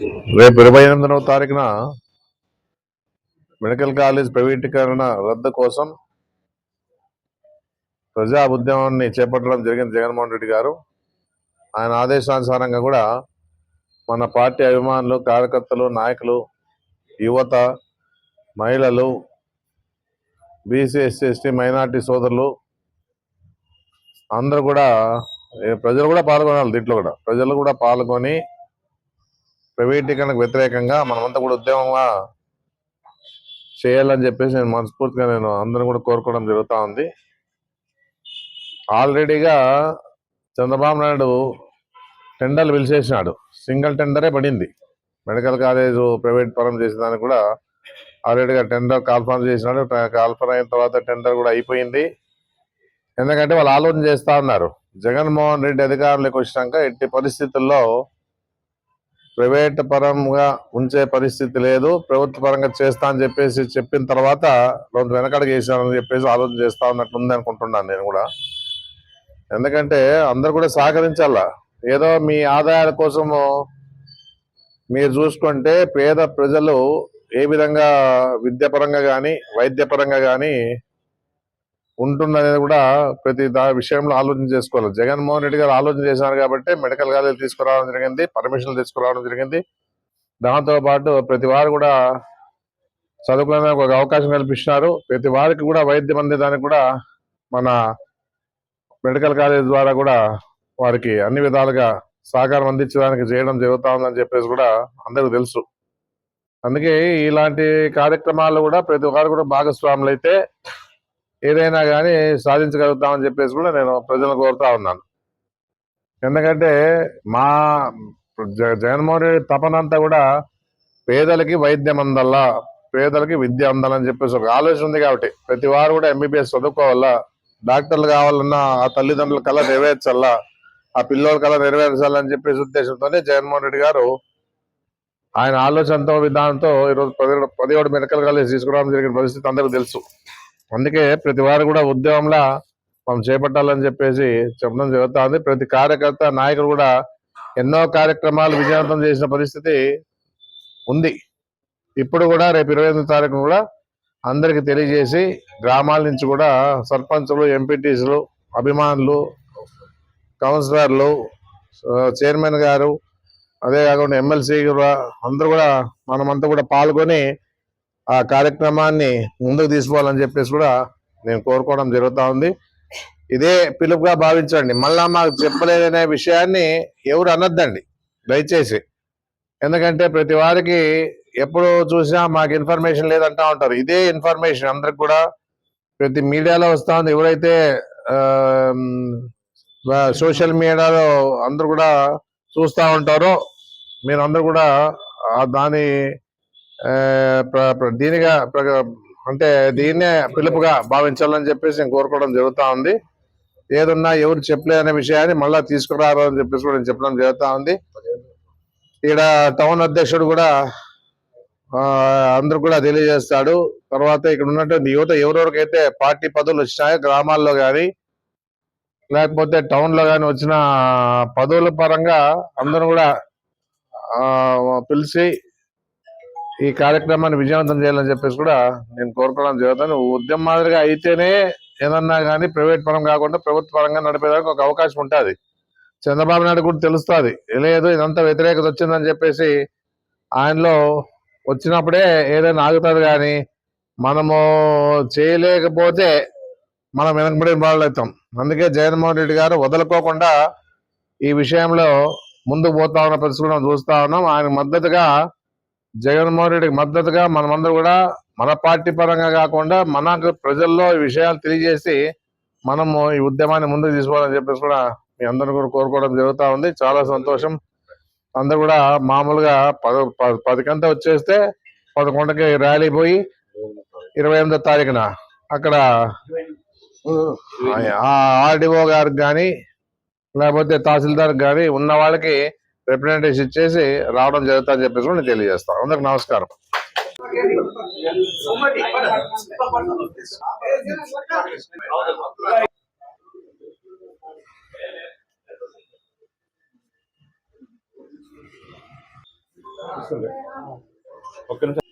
రేపు ఇరవై ఎనిమిదవ తారీఖున మెడికల్ కాలేజ్ ప్రైవేటీకరణ రద్దు కోసం ప్రజా ఉద్యమాన్ని చేపట్టడం జరిగింది జగన్మోహన్ రెడ్డి గారు. ఆయన ఆదేశానుసారంగా కూడా మన పార్టీ అభిమానులు కార్యకర్తలు నాయకులు యువత మహిళలు బీసీ ఎస్సీ ఎస్టీ మైనార్టీ సోదరులు అందరూ కూడా ప్రజలు కూడా పాల్గొనాలి దీంట్లో కూడా. ప్రజలు కూడా పాల్గొని ప్రైవేటీకరణకు వ్యతిరేకంగా మనమంతా కూడా ఉద్యమంగా చేయాలని చెప్పేసి నేను మనస్ఫూర్తిగా నేను అందరం కూడా కోరుకోవడం జరుగుతూ ఉంది. ఆల్రెడీగా చంద్రబాబు నాయుడు టెండర్లు పిలిచేసినాడు. సింగిల్ టెండరే పడింది. మెడికల్ కాలేజ్ ప్రైవేట్ పరం చేసిన దానికి కూడా ఆల్రెడీగా టెండర్ కాల్ఫామ్ చేసినాడు. కాల్ఫర్ అయిన తర్వాత టెండర్ కూడా అయిపోయింది. ఎందుకంటే వాళ్ళు ఆలోచన చేస్తా ఉన్నారు. జగన్మోహన్ రెడ్డి అధికారంలోకి వచ్చినాక ఎట్టి పరిస్థితుల్లో ప్రైవేట్ పరంగా ఉంచే పరిస్థితి లేదు. ప్రభుత్వ పరంగా చేస్తా అని చెప్పేసి చెప్పిన తర్వాత కొంత వెనకడికి వేసానని చెప్పేసి ఆలోచన చేస్తా ఉన్నట్లుంది అనుకుంటున్నాను నేను కూడా. ఎందుకంటే అందరు కూడా సహకరించాల? ఏదో మీ ఆదాయాల కోసము మీరు చూసుకుంటే పేద ప్రజలు ఏ విధంగా విద్యాపరంగా కానీ వైద్యపరంగా కానీ ఉంటుందనేది కూడా ప్రతి దా విషయంలో ఆలోచన చేసుకోవాలి. జగన్మోహన్ రెడ్డి గారు ఆలోచన చేశారు కాబట్టి మెడికల్ కాలేజ్ తీసుకురావడం జరిగింది పర్మిషన్లు తీసుకురావడం జరిగింది. దాంతో పాటు ప్రతి వారు కూడా చదువుకునే ఒక అవకాశం కల్పిస్తున్నారు. ప్రతి వారికి కూడా వైద్యం అందేదానికి కూడా మన మెడికల్ కాలేజ్ ద్వారా కూడా వారికి అన్ని విధాలుగా సహకారం అందించడానికి చేయడం జరుగుతా ఉందని చెప్పేసి కూడా అందరికీ తెలుసు. అందుకే ఇలాంటి కార్యక్రమాలు కూడా ప్రతి వారు కూడా భాగస్వాములు అయితే ఏదైనా కానీ సాధించగలుగుతామని చెప్పేసి కూడా నేను ప్రజలను కోరుతా ఉన్నాను. ఎందుకంటే మా జ- జగన్మోహన్ రెడ్డి తపనంతా కూడా పేదలకి వైద్యం అందల్లా పేదలకి విద్య అందాలని చెప్పేసి ఒక ఆలోచన ఉంది కాబట్టి ప్రతి వారు కూడా ఎంబీబీఎస్ చదువుకోవాలా డాక్టర్లు కావాలన్నా ఆ తల్లిదండ్రుల కళ నెరవేర్చాలా ఆ పిల్లోల కళ నెరవేర్చాలని చెప్పేసి ఉద్దేశంతోనే జగన్మోహన్ రెడ్డి గారు ఆయన ఆలోచనతో విధానంతో ఈరోజు పదిహేడు పదిహేడు మెడికల్ కాలేజ్ తీసుకురావడం జరిగిన పరిస్థితి అందరికీ తెలుసు. అందుకే ప్రతి వారు కూడా ఉద్యమంలా మనం చేపట్టాలని చెప్పేసి చెప్పడం జరుగుతా ఉంది ప్రతి కార్యకర్త నాయకుడు కూడా ఎన్నో కార్యక్రమాలు విజయవంతం చేసిన పరిస్థితి ఉంది. ఇప్పుడు కూడా రేపు ఇరవై ఎనిమిది తారీఖు కూడా అందరికి తెలియజేసి గ్రామాల నుంచి కూడా సర్పంచులు ఎంపీటీసులు అభిమానులు కౌన్సిలర్లు చైర్మన్ గారు అదే కాకుండా ఎమ్మెల్సీ కూడా అందరూ కూడా మనమంతా కూడా పాల్గొని ఆ కార్యక్రమాన్ని ముందుకు తీసుకోవాలని చెప్పేసి కూడా నేను కోరుకోవడం జరుగుతూ ఉంది. ఇదే పిలుపుగా భావించండి. మళ్ళా మాకు చెప్పలేదనే విషయాన్ని ఎవరు అనొద్దండి. దయచేసి. ఎందుకంటే ప్రతి వారికి ఎప్పుడు చూసినా మాకు ఇన్ఫర్మేషన్ లేదంటా ఉంటారు. ఇదే ఇన్ఫర్మేషన్ అందరికి కూడా ప్రతి మీడియాలో వస్తూ ఉంది. ఎవరైతే సోషల్ మీడియాలో అందరూ కూడా చూస్తూ ఉంటారో మీరు అందరూ కూడా దాని దీనిగా అంటే దీన్నే పిలుపుగా భావించాలని చెప్పేసి నేను కోరుకోవడం జరుగుతా ఉంది. ఏదన్నా ఎవరు చెప్పలే అనే విషయాన్ని మళ్ళా తీసుకురారు అని చెప్పేసి కూడా నేను చెప్పడం జరుగుతా ఉంది. ఇక్కడ టౌన్ అధ్యక్షుడు కూడా ఆ, అందరు కూడా తెలియజేస్తాడు. తర్వాత ఇక్కడ ఉన్నటువంటి యువత ఎవరెవరికైతే పార్టీ పదవులు వచ్చినాయో గ్రామాల్లో కానీ లేకపోతే టౌన్లో కానీ వచ్చిన పదవుల పరంగా అందరూ కూడా ఆ, పిలిచి ఈ కార్యక్రమాన్ని విజయవంతం చేయాలని చెప్పేసి కూడా నేను కోరుకోవడం జరుగుతుంది. ఉద్యమం మాదిరిగా అయితేనే ఏదన్నా కానీ ప్రైవేట్ పరం కాకుండా ప్రభుత్వ పరంగా నడిపేదానికి ఒక అవకాశం ఉంటుంది. చంద్రబాబు నాయుడు కూడా తెలుస్తుంది. లేదు ఇదంతా వ్యతిరేకత వచ్చిందని చెప్పేసి ఆయనలో వచ్చినప్పుడే ఏదైనా ఆగుతుంది కానీ మనము చేయలేకపోతే మనం వెనకబడిన వాళ్ళు అవుతాం. అందుకే జగన్మోహన్ రెడ్డి గారు వదులుకోకుండా ఈ విషయంలో ముందుకు పోతా ఉన్న పరిస్థితి మనం చూస్తా ఉన్నాం. ఆయన మద్దతుగా జగన్మోహన్ రెడ్డికి మద్దతుగా మనమందరూ కూడా మన పార్టీ పరంగా కాకుండా మనకు ప్రజల్లో ఈ విషయాలు తెలియజేసి మనము ఈ ఉద్యమాన్ని ముందుకు తీసుకోవాలని చెప్పేసి కూడా మీ అందరిని కూడా కోరుకోవడం జరుగుతూ ఉంది. చాలా సంతోషం. అందరు కూడా మామూలుగా పద పదికంతా వచ్చేస్తే పదకొండుకి ర్యాలీ పోయి ఇరవై ఎనిమిదో తారీఖున అక్కడ ఆర్డీఓ గారికి కానీ లేకపోతే తహసీల్దార్ కానీ ఉన్న వాళ్ళకి రిప్రజెంటేషన్ ఇచ్చేసి రావడం జరుగుతుందని చెప్పేసి కూడా నేను తెలియజేస్తాను అందరికి నమస్కారం. ఒక్క నిమిషం.